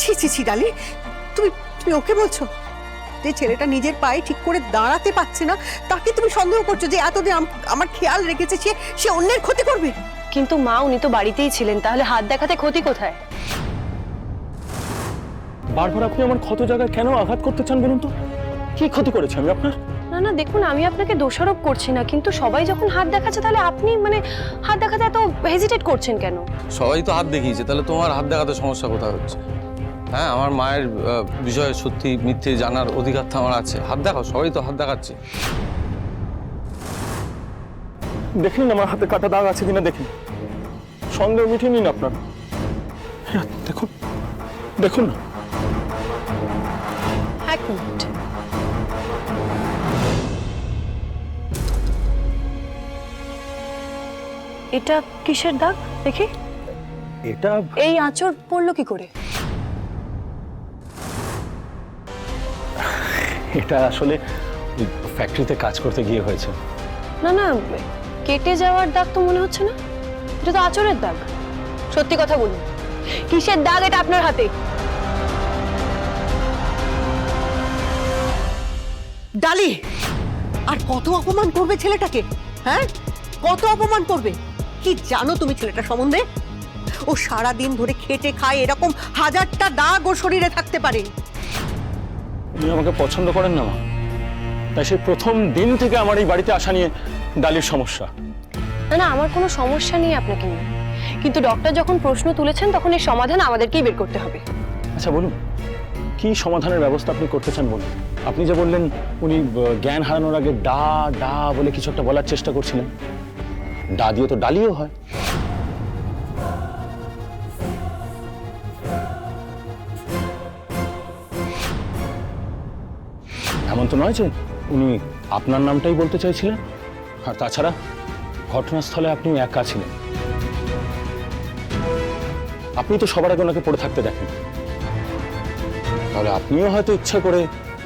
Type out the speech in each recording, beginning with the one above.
ছি ছি ছি ডালি তুমি তুমি ওকে বলছো যে ছেলেটা নিজের পায়ে ঠিক করে দাঁড়াতে পারছে না তাকে তুমি সন্দেহ করছ যে এতদিন আমার খেয়াল রেখেছে সে সে অন্যের ক্ষতি করবে? কিন্তু মা উনি তো বাড়িতেই ছিলেন তাহলে হাত দেখাতে ক্ষতি কোথায়? বারবার আপনি আমার ক্ষত জায়গায় কেন আঘাত করতে চান বলুন তো? কি ক্ষতি করেছি আমি আপনার? না না দেখুন আমি আপনাকে দোষারোপ করছি না কিন্তু সবাই যখন হাত দেখাচ্ছে তাহলে আপনি মানে হাত দেখাতে এত হেজিটেট করছেন কেন? সবাই তো হাত দেখিয়েছে তাহলে তোমার হাত দেখাতে সমস্যা কোথায় হচ্ছে? হ্যাঁ আমার মায়ের বিষয়ে সত্যি মিথ্যে জানার অধিকার তো আমার আছে। হাত দেখাও সবাই তো হাত দেখাচ্ছে। দেখে নিন আমার হাতে কাটা দাগ আছে কিনা দেখুন। সন্দেহ মিটিয়ে নিন আপনার। হ্যাঁ, দেখুন দেখুন না। এক মিনিট। এটা কিসের দাগ? দেখি। এটা এই আঁচড় পড়ল কি করে? এটা আসলে ওই ফ্যাক্টরিতে কাজ করতে গিয়ে হয়েছে। না না কেটে যাওয়ার দাগ তো মনে হচ্ছে না। এটা তো আঁচড়ের দাগ। সত্যি কথা বলুন। কিসের দাগ এটা আপনার হাতে? ডালি আর কত অপমান করবে ছেলেটাকে হ্যাঁ? কত অপমান করবে? কি জানো তুমি ছেলেটা সম্বন্ধে? ও সারা দিন ধরে খেটে খায় এরকম হাজারটা দাগ ওর শরীরে থাকতে পারে। উনি আমাকে পছন্দ করেন না মা। তাই সেই প্রথম দিন থেকে আমার এই বাড়িতে আসা নিয়ে ডালির সমস্যা। না না আমার কোনো সমস্যা নেই আপনাকে নিয়ে। কিন্তু ডক্টর যখন প্রশ্ন তুলেছেন তখন এর সমাধান আমাদেরকেই বের করতে হবে। আচ্ছা বলুন কি সমাধানের ব্যবস্থা আপনি করতে চান বলুন? আপনি যে বললেন উনি জ্ঞান হারানোর আগে ডা ডা বলে কিছু একটা বলার চেষ্টা করছিলেন। ডা দিয়ে তো ডালিও হয়। এমন নয় যে উনি আপনার নামটাই বলতে চাইছিলেন? আর তাছাড়া ঘটনাস্থলে আপনি একা ছিলেন। আপনি তো সবার আগে ওনাকে পড়ে থাকতে দেখেন। তাহলে আপনিও হয়তো ইচ্ছা করে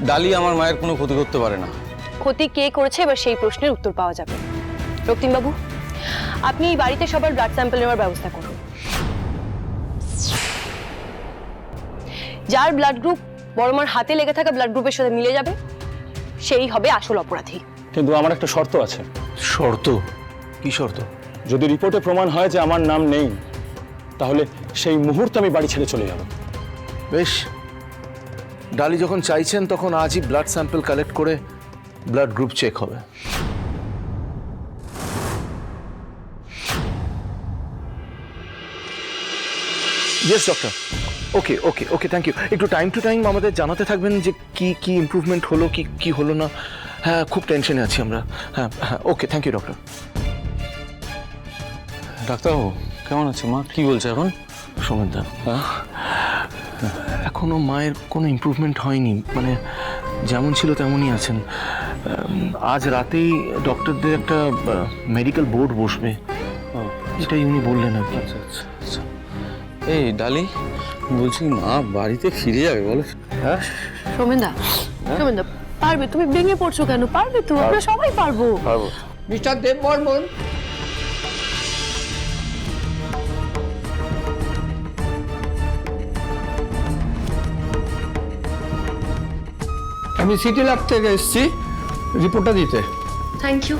ডালি আমার মায়ের কোনো ক্ষতি করতে পারে না। ক্ষতি কে করেছে এবার সেই প্রশ্নের উত্তর পাওয়া যাবে। রক্তিমবাবু, আপনি এই বাড়িতে সবার ব্লাড স্যাম্পল নেওয়ার ব্যবস্থা করুন। যার ব্লাড গ্রুপ বড়মার হাতে লেগে থাকা ব্লাড গ্রুপের সাথে মিলে যাবে সেই হবে আসল অপরাধী। কিন্তু আমার একটা শর্ত আছে। শর্ত? কি শর্ত? যদি রিপোর্টে প্রমাণ হয় যে আমার নাম নেই তাহলে সেই মুহূর্তে আমি বাড়ি ছেড়ে চলে যাব। বেশ। ডালি যখন চাইছেন তখন আজই ব্লাড স্যাম্পল কালেক্ট করে ব্লাড গ্রুপ চেক হবে। Yes doctor okay okay okay thank you একটু টাইম টু টাইম আমাদের জানাতে থাকবেন যে কি কি ইমপ্রুভমেন্ট হলো কি কি হলো না। হ্যাঁ খুব টেনশনে আছি আমরা। হ্যাঁ হ্যাঁ ওকে থ্যাংক ইউ ডক্টর ডাক্তারবাবু কেমন আছে মা? কি বলছে এখন? সোমেনদা হ্যাঁ? এখনও মায়ের কোনো ইমপ্রুভমেন্ট হয়নি। মানে যেমন ছিল তেমনই আছেন। আজ রাতেই ডক্টরদের একটা মেডিকেল বোর্ড বসবে। এটাই উনি বললেন আর কি। আচ্ছা আচ্ছা আচ্ছা। এই ডালি বলছি মা বাড়িতে ফিরে যাবে বলো। হ্যাঁ? সোমেন্দা সোমেন্দা পারবে? তুমি ভেঙে পড়ছো কেন? পারবে তো? আমরা সবাই পারব। পারব। মিস্টার দেব বর্মন আমি সিটি ল্যাব থেকে এসেছি রিপোর্টটা দিতে। থ্যাংক ইউ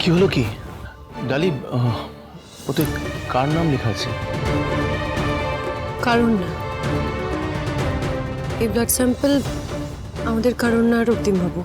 কি হলো কি? ডালি ওতে কার নাম লেখা আছে? কারণ না এই ব্লাড স্যাম্পল আমাদের কারণ না রক্তিম বাবু